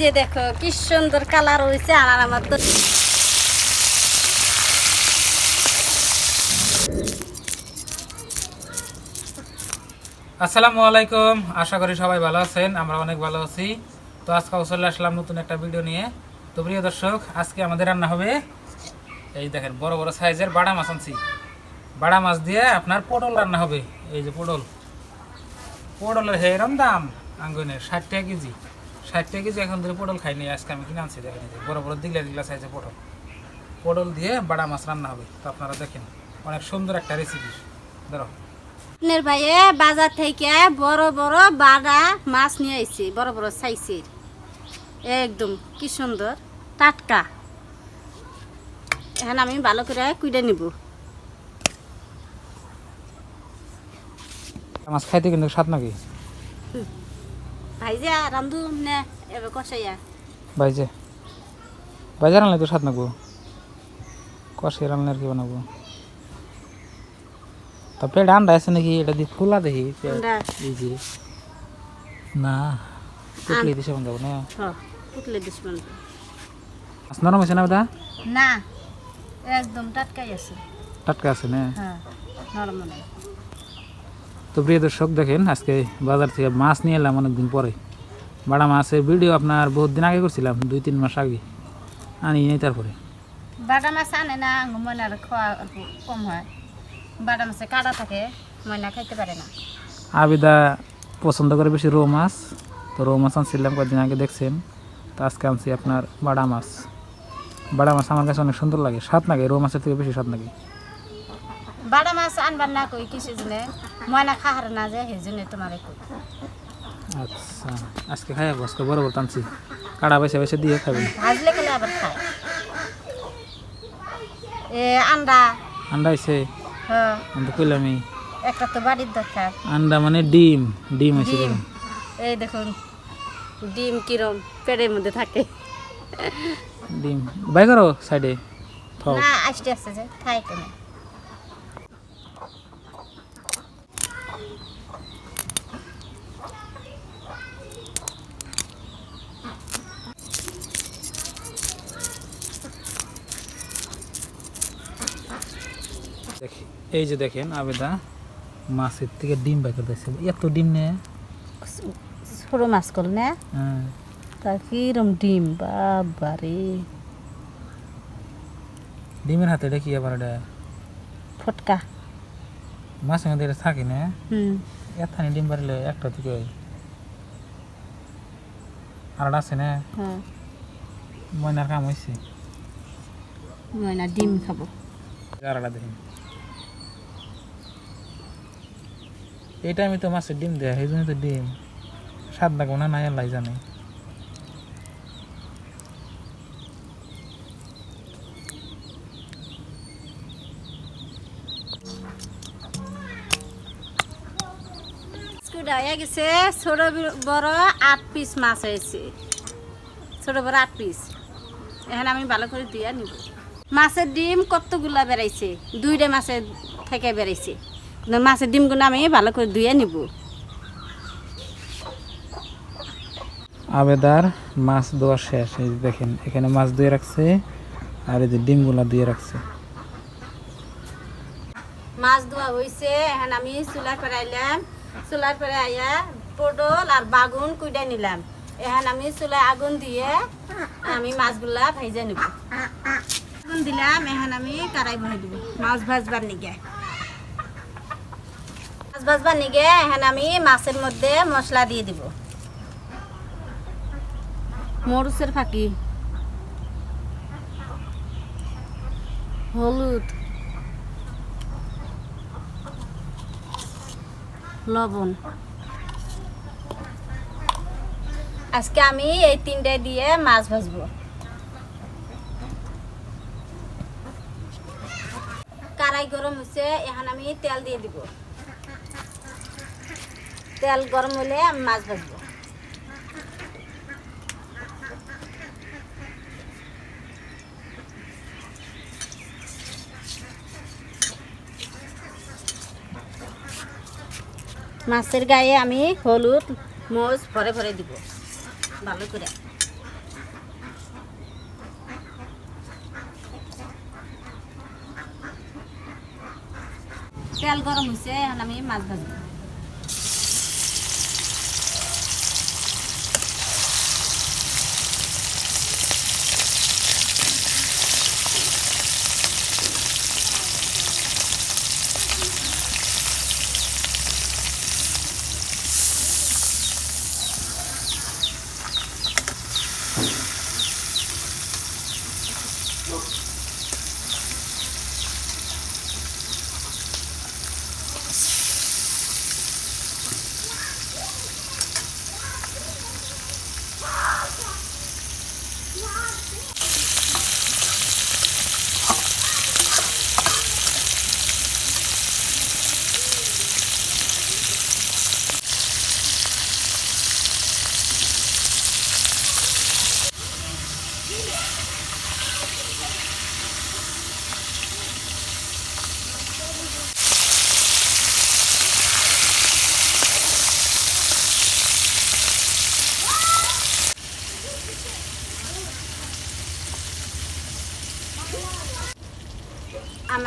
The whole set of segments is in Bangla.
যে দেখো, কি সুন্দর কালার হয়েছে, আর আমার তো আসসালামু আলাইকুম, আশা করি সবাই ভালো আছেন, আমরা অনেক ভালো আছি। তো আজকে চলে আসলাম নতুন একটা ভিডিও নিয়ে। তো প্রিয় দর্শক, আজকে আমাদের রান্না হবে এই দেখেন, বড় বড় সাইজের বাড়া মাছ আনছি। বাড়া মাছ দিয়ে আপনার পটল রান্না হবে, এই যে পটল। পটলের হেরম দাম আঙ্গুনের ষাট টাকা কেজি। ষাট টাকা কেজি এখন ধরে পটল খাইনি আজকে আমি কিনে আনছি দেখেন বড় বড় দিগলা দিগলা সাইজের পটল। পটল দিয়ে বাড়া মাছ রান্না হবে তো আপনারা দেখেন অনেক সুন্দর একটা রেসিপি ধরো। আপনার ভাইয়ে বাজার থেকে বড় বড় বাড়া মাছ নিয়ে আইছে বড় বড় সাইজের একদম কি সুন্দর। টাটকা। এখন আমি ভালো করে কুইডে নিব। মাছ খাইতে কিন্তু স্বাদ নাকি? ভাইজা রান্ধু নে এবার কষাইয়া। বাইজে রান্নালে তো স্বাদ নাকবো। কষে রান্নালে আর কি বানাবো। তো পেট আন্ডা আছে নাকি? এটা দিয়ে ফুলা দেখি। এই যে। না টুকলি দিছে বন্ধ না। হ পুতলে দুশ্মন মাছ নরম আছে না ওটা না একদম টাটকাই আছে। টাটকা আছে না? হ্যাঁ নরম নরম তো প্রিয় দর্শক দেখেন আজকে বাজার থেকে মাছ নিয়ে এলাম অনেকদিন পরে। বাড়া মাছের ভিডিও আপনার বহুত দিন আগে করছিলাম দুই তিন মাস আগে। আনি নাই তারপরে। বাটা মাছ আনে না ময়নার খাওয়া কম হয়। বাটা মাছে কাটা থাকে ময়না খাইতে পারে না। আবিদা পছন্দ করে বেশি রৌ মাছ। তো রৌ মাছ আনছিলাম কয়েকদিন আগে দেখছেন? তো আজকে আনছি আপনার বাড়া মাছ। বাড়া মাছ আমার কাছে অনেক সুন্দর লাগে স্বাদ লাগে রৌ মাছের থেকে বেশি স্বাদ লাগে। বাটা মাছ আনবার না কই কিছু জনে ময়না খাহার না যে সেই জন্য তোমার কই। আচ্ছা আজকে খাই আজকে বড় বড় টানছি কাড়া বেছে বেছে দিয়ে খাবেন ভাজলে খেলে আবার খায়? এ আন্ডা। আন্ডা আইছে হ্যাঁ। তো কইলামই একটা তো বাড়ির দরকার। আন্ডা মানে ডিম ডিম ডিম। এই দেখুন ডিম কিরম পেটের মধ্যে থাকে। ডিম। বাই করো সাইডে। না আসতে আসতে যে খাই কেন এই যে দেখেন আবেদা মাছের থেকে ডিম বাই করতেছে এত ডিম নে। ছোট মাছ কল না। হ্যাঁ। তা কিরম ডিম বাবারে। ডিমের হাতে এটা কি আবার এটা? ফটকা। মাছের মধ্যে এটা থাকে না। হুম। এতখানি ডিম পারলে একটা থেকে আর আছে না। হ্যাঁ। ময়নার কাম হয়েছে ময়না ডিম খাব। আর দেখেন। এই টাইমে তো মাছের ডিম দেয় সেই জন্য তো ডিম। স্বাদ লাগবো না নাই আল্লাহ জানে। মাছ আমি ডিম কতগুলা বেড়াইছে? দুইটা মাছের থেকে বেড়াইছে। মাছের ডিমগুলো আমি ভালো করে ধুয়ে নিব। আবেদার মাছ দেওয়া শেষ। এই যে দেখেন এখানে মাছ দিয়ে রাখছে আর এই যে ডিমগুলা দিয়ে রাখছে। মাছ ধোয়া হয়েছে এখন আমি চুলার পরে আইলাম। চুলার পরে আইয়া পটল আর বাগুন কুইডা নিলাম। এখন আমি চুলায় আগুন দিয়ে আমি মাছগুলা ভাইজা নিব। আগুন দিলাম এখন আমি কারাই বহাই দিব। মাছ ভাজবার নিগে। ভাজবার নিগে এখন আমি মাছের মধ্যে মশলা দিয়ে দিব। মরুচের ফাঁকি। হলুদ। লবণ। আজকে আমি এই তিনটে দিয়ে মাছ ভাজবো। কারাই গরম হচ্ছে এখন আমি তেল দিয়ে দিব। তেল গরম হলে আমি মাছ ভাজবো। মাছের গায়ে আমি হলুদ মরিচ ভরে ভরে দিব, ভালো করে। তেল গরম হয়েছে, এখন আমি মাছ ভাজবো।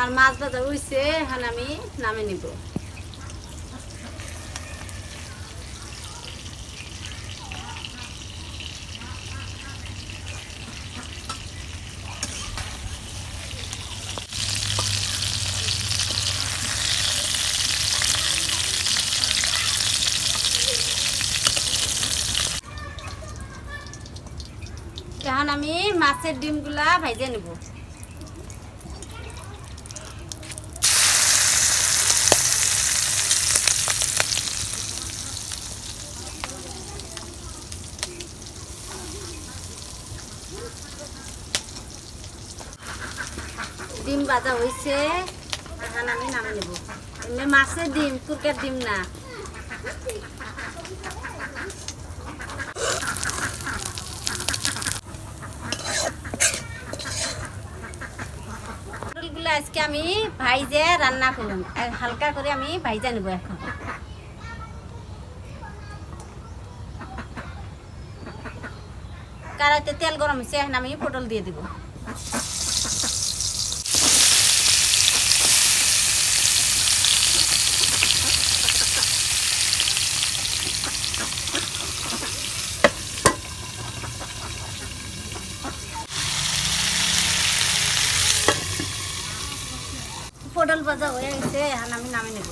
আমার মাছ ভাজা হয়েছে এখন আমি নামে নিব। এখন আমি মাছের ডিমগুলা ভাইজে নেব। ভাজা হয়েছে এখন আমি নামে নেব। এমনি মাছের ডিম তুর্কের ডিম না। আজকে আমি ভাইজে রান্না করলাম হালকা করে আমি ভাইজা নেব এখন। কারাতে তেল গরম হয়েছে এখন আমি পটল দিয়ে দিব। পটল ভাজা হয়ে গেছে এখন আমি নামে নেব।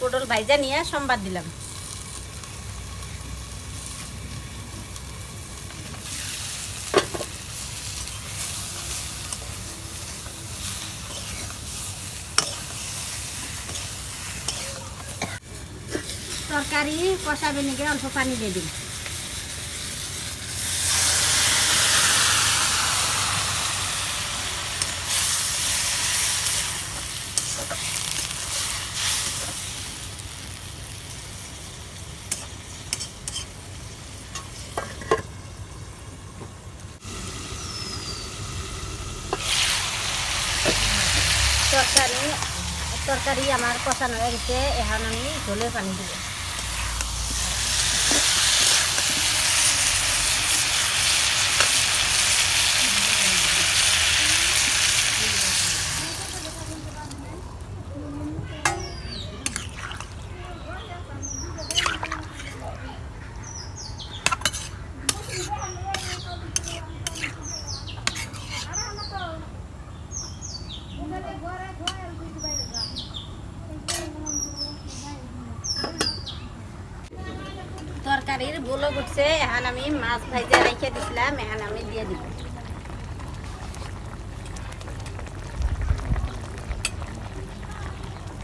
পটল ভাইজা নিয়ে সোমবার দিলাম। তরকারি কষাবে নাকি অল্প পানি দিয়ে দিন তরকারি তরকারি আমার কষানো হয়ে গেছে, এখন আমি ঝোলের পানি দিব। তরকারির বলো উঠছে, এখন আমি মাছ ভাইজা রেখে দিছিলাম, এখন আমি দিয়ে দিব।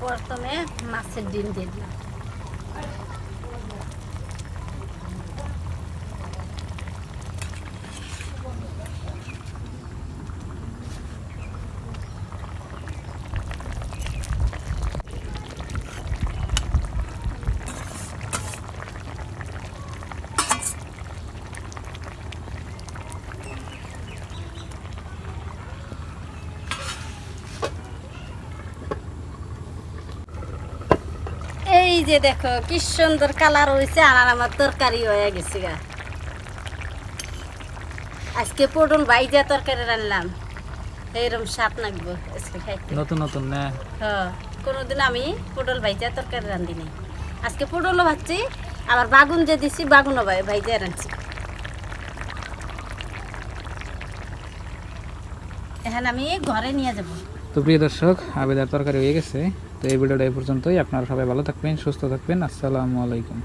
প্রথমে মাছের ডিম দিয়ে দিলাম। যে দেখো কি সুন্দর কালার হয়েছে আর আমার তরকারি হয়ে গেছে গা। আজকে পটল ভাইজা তরকারি রান্নলাম এইরকম স্বাদ লাগবো আজকে খাইতে। নতুন নতুন না? হ্যাঁ কোনোদিন আমি পটল ভাইজা তরকারি রান্ধিনি। আজকে পটলও ভাজছি আবার বাগুন যে দিছি বাগুনও ভাই ভাইজা রাঁধছি। এখন আমি ঘরে নিয়ে যাব। তো প্রিয় দর্শক আবেদার তরকারি হয়ে গেছে। তো এই ভিডিওটা এই পর্যন্তই। আপনারা সবাই ভালো থাকবেন সুস্থ থাকবেন। আসসালামু আলাইকুম।